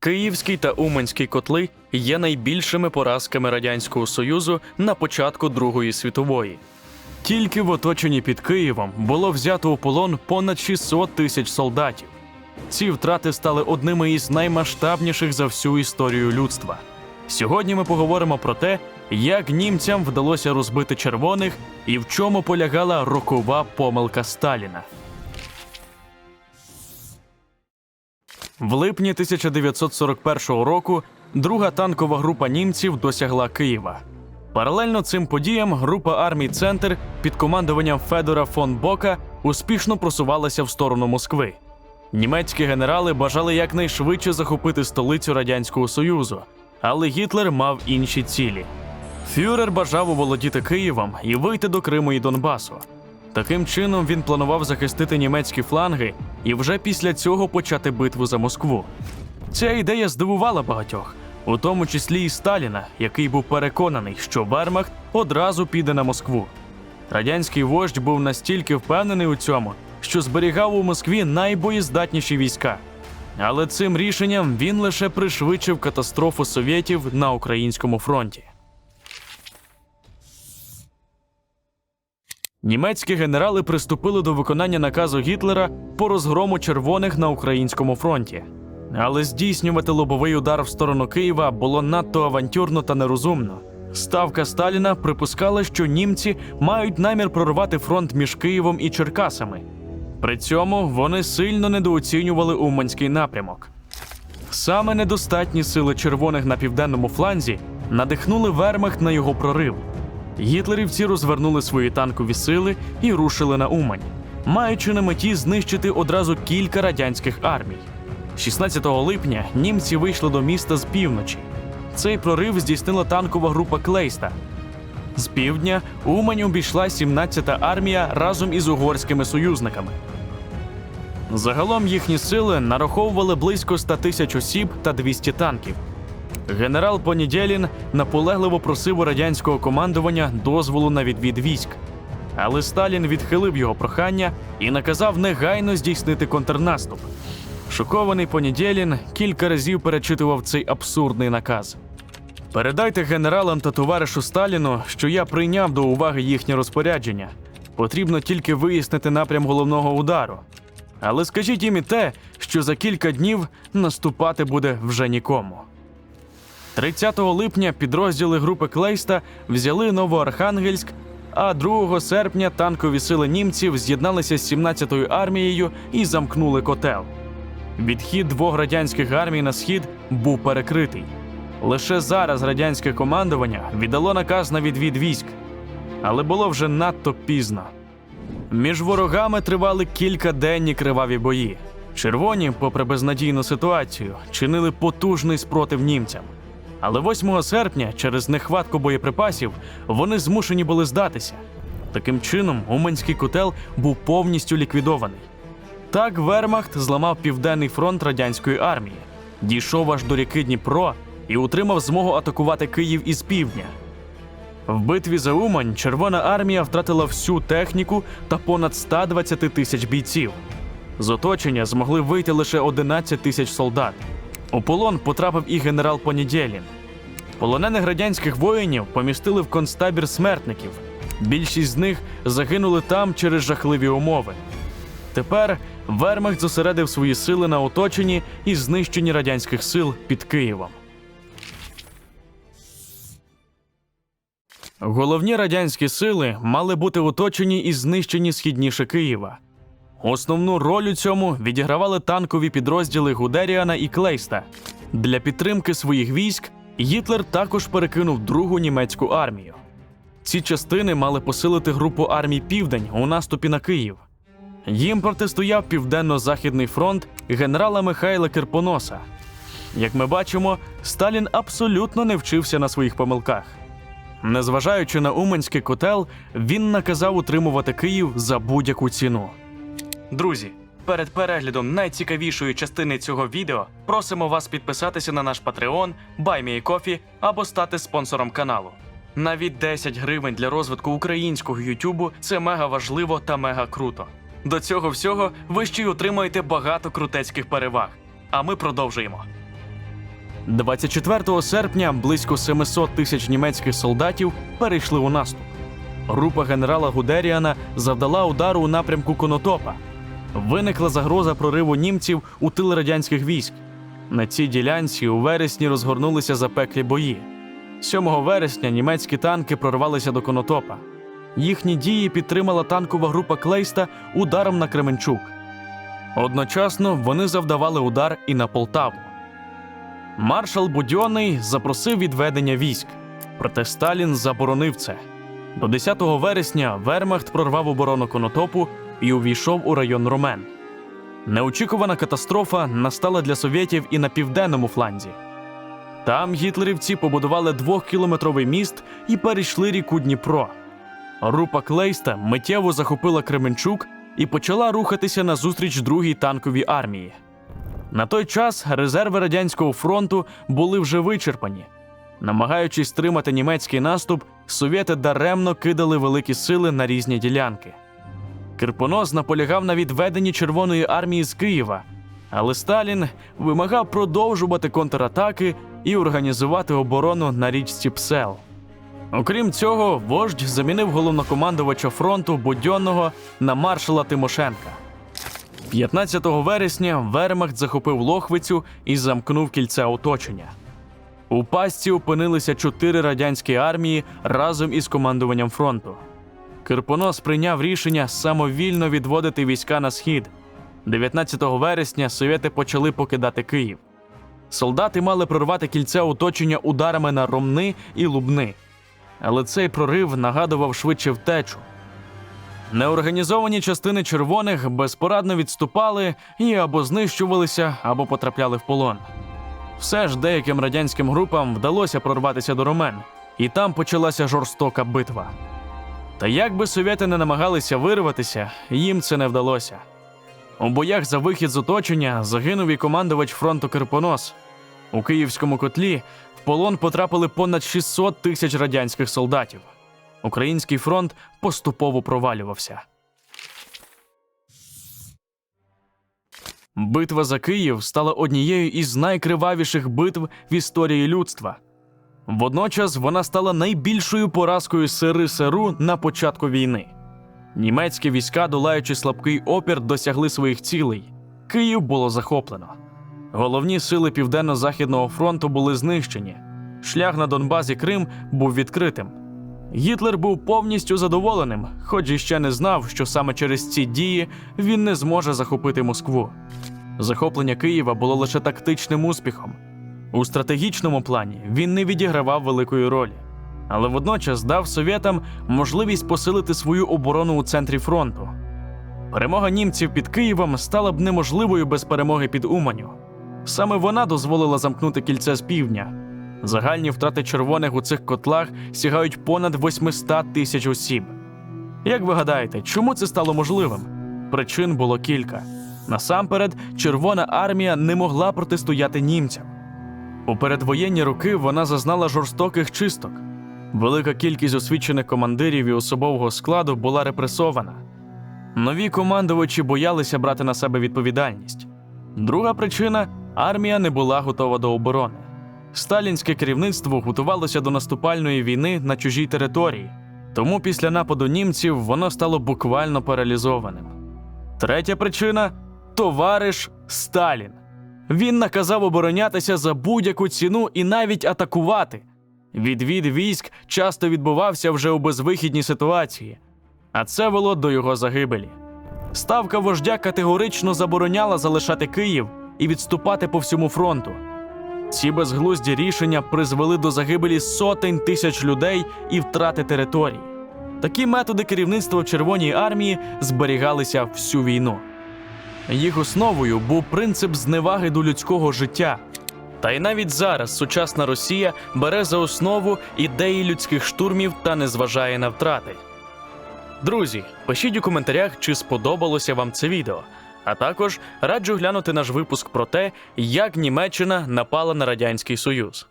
Київський та Уманський котли є найбільшими поразками Радянського Союзу на початку Другої світової. Тільки в оточенні під Києвом було взято у полон понад 600 тисяч солдатів. Ці втрати стали одними із наймасштабніших за всю історію людства. Сьогодні ми поговоримо про те, як німцям вдалося розбити червоних і в чому полягала рокова помилка Сталіна. В липні 1941 року друга танкова група німців досягла Києва. Паралельно цим подіям група армій Центр під командуванням Федора фон Бока успішно просувалася в сторону Москви. Німецькі генерали бажали якнайшвидше захопити столицю Радянського Союзу, але Гітлер мав інші цілі. Фюрер бажав оволодіти Києвом і вийти до Криму і Донбасу. Таким чином він планував захистити німецькі фланги і вже після цього почати битву за Москву. Ця ідея здивувала багатьох, у тому числі і Сталіна, який був переконаний, що Вермахт одразу піде на Москву. Радянський вождь був настільки впевнений у цьому, що зберігав у Москві найбоєздатніші війська. Але цим рішенням він лише пришвидшив катастрофу совєтів на українському фронті. Німецькі генерали приступили до виконання наказу Гітлера по розгрому червоних на українському фронті. Але здійснювати лобовий удар в сторону Києва було надто авантюрно та нерозумно. Ставка Сталіна припускала, що німці мають намір прорвати фронт між Києвом і Черкасами. При цьому вони сильно недооцінювали Уманський напрямок. Саме недостатні сили червоних на південному фланзі надихнули Вермахт на його прорив. Гітлерівці розвернули свої танкові сили і рушили на Умань, маючи на меті знищити одразу кілька радянських армій. 16 липня німці вийшли до міста з півночі. Цей прорив здійснила танкова група Клейста. З півдня Умань обійшла 17-та армія разом із угорськими союзниками. Загалом їхні сили нараховували близько 100 тисяч осіб та 200 танків. Генерал Понідєлін наполегливо просив у радянського командування дозволу на відвід військ. Але Сталін відхилив його прохання і наказав негайно здійснити контрнаступ. Шокований Понідєлін кілька разів перечитував цей абсурдний наказ. Передайте генералам та товаришу Сталіну, що я прийняв до уваги їхнє розпорядження. Потрібно тільки вияснити напрям головного удару. Але скажіть їм і те, що за кілька днів наступати буде вже нікому. 30 липня підрозділи групи Клейста взяли Новоархангельськ, а 2 серпня танкові сили німців з'єдналися з 17-ю армією і замкнули котел. Відхід двох радянських армій на схід був перекритий. Лише зараз радянське командування віддало наказ на відвід військ, але було вже надто пізно. Між ворогами тривали кількаденні криваві бої. Червоні, попри безнадійну ситуацію, чинили потужний спротив німцям. Але 8 серпня, через нехватку боєприпасів, вони змушені були здатися. Таким чином, Уманський котел був повністю ліквідований. Так Вермахт зламав південний фронт радянської армії, дійшов аж до ріки Дніпро і утримав змогу атакувати Київ із півдня. В битві за Умань Червона армія втратила всю техніку та понад 120 тисяч бійців. З оточення змогли вийти лише 11 тисяч солдат. У полон потрапив і генерал Понідєлін. Полонених радянських воїнів помістили в концтабір смертників. Більшість з них загинули там через жахливі умови. Тепер Вермахт зосередив свої сили на оточенні і знищенні радянських сил під Києвом. Головні радянські сили мали бути оточені і знищені східніше Києва. Основну роль у цьому відігравали танкові підрозділи Гудеріана і Клейста. Для підтримки своїх військ Гітлер також перекинув другу німецьку армію. Ці частини мали посилити групу армій Південь у наступі на Київ. Їм протистояв Південно-Західний фронт генерала Михайла Кирпоноса. Як ми бачимо, Сталін абсолютно не вчився на своїх помилках. Незважаючи на Уманський котел, він наказав утримувати Київ за будь-яку ціну. Друзі, перед переглядом найцікавішої частини цього відео просимо вас підписатися на наш Patreon, BuyMeACoffee або стати спонсором каналу. Навіть 10 гривень для розвитку українського Ютубу це мега важливо та мега круто. До цього всього ви ще й отримаєте багато крутецьких переваг. А ми продовжуємо. 24 серпня близько 700 тисяч німецьких солдатів перейшли у наступ. Група генерала Гудеріана завдала удару у напрямку Конотопа. Виникла загроза прориву німців у тил радянських військ. На цій ділянці у вересні розгорнулися запеклі бої. 7 вересня німецькі танки прорвалися до Конотопа. Їхні дії підтримала танкова група Клейста ударом на Кременчук. Одночасно вони завдавали удар і на Полтаву. Маршал Будьонний запросив відведення військ, проте Сталін заборонив це. До 10 вересня Вермахт прорвав оборону Конотопу і увійшов у район Ромен. Неочікувана катастрофа настала для совєтів і на південному фланзі. Там гітлерівці побудували двохкілометровий міст і перейшли ріку Дніпро. Група Клейста миттєво захопила Кременчук і почала рухатися назустріч другій танковій армії. На той час резерви радянського фронту були вже вичерпані. Намагаючись стримати німецький наступ, совєти даремно кидали великі сили на різні ділянки. Кирпонос наполягав на відведенні Червоної армії з Києва, але Сталін вимагав продовжувати контратаки і організувати оборону на річці Псел. Окрім цього, вождь замінив головнокомандувача фронту Будьонного на маршала Тимошенка. 15 вересня Вермахт захопив Лохвицю і замкнув кільце оточення. У пастці опинилися чотири радянські армії разом із командуванням фронту. Кирпонос прийняв рішення самовільно відводити війська на схід. 19 вересня совєти почали покидати Київ. Солдати мали прорвати кільце оточення ударами на Ромни і Лубни. Але цей прорив нагадував швидше втечу. Неорганізовані частини червоних безпорадно відступали і або знищувалися, або потрапляли в полон. Все ж деяким радянським групам вдалося прорватися до Ромен, і там почалася жорстока битва. Та як би совєти не намагалися вирватися, їм це не вдалося. У боях за вихід з оточення загинув і командувач фронту Кирпонос. У київському котлі в полон потрапили понад 600 тисяч радянських солдатів. Український фронт поступово провалювався. Битва за Київ стала однією із найкривавіших битв в історії людства. Водночас вона стала найбільшою поразкою сири Сиру на початку війни. Німецькі війська, долаючи слабкий опір, досягли своїх цілей. Київ було захоплено. Головні сили Південно-Західного фронту були знищені. Шлях на Донбас і Крим був відкритим. Гітлер був повністю задоволеним, хоч і ще не знав, що саме через ці дії він не зможе захопити Москву. Захоплення Києва було лише тактичним успіхом. У стратегічному плані він не відігравав великої ролі, але водночас дав совєтам можливість посилити свою оборону у центрі фронту. Перемога німців під Києвом стала б неможливою без перемоги під Уманю. Саме вона дозволила замкнути кільце з півдня. Загальні втрати червоних у цих котлах сягають понад 800 тисяч осіб. Як ви гадаєте, чому це стало можливим? Причин було кілька. Насамперед, Червона армія не могла протистояти німцям. У передвоєнні роки вона зазнала жорстоких чисток. Велика кількість освічених командирів і особового складу була репресована. Нові командувачі боялися брати на себе відповідальність. Друга причина армія не була готова до оборони. Сталінське керівництво готувалося до наступальної війни на чужій території, тому після нападу німців воно стало буквально паралізованим. Третя причина товариш Сталін. Він наказав оборонятися за будь-яку ціну і навіть атакувати. Відвід військ часто відбувався вже у безвихідній ситуації, а це вело до його загибелі. Ставка вождя категорично забороняла залишати Київ і відступати по всьому фронту. Ці безглузді рішення призвели до загибелі сотень тисяч людей і втрати територій. Такі методи керівництва в Червоній армії зберігалися всю війну. Їх основою був принцип зневаги до людського життя. Та й навіть зараз сучасна Росія бере за основу ідеї людських штурмів та не зважає на втрати. Друзі, пишіть у коментарях, чи сподобалося вам це відео. А також раджу глянути наш випуск про те, як Німеччина напала на Радянський Союз.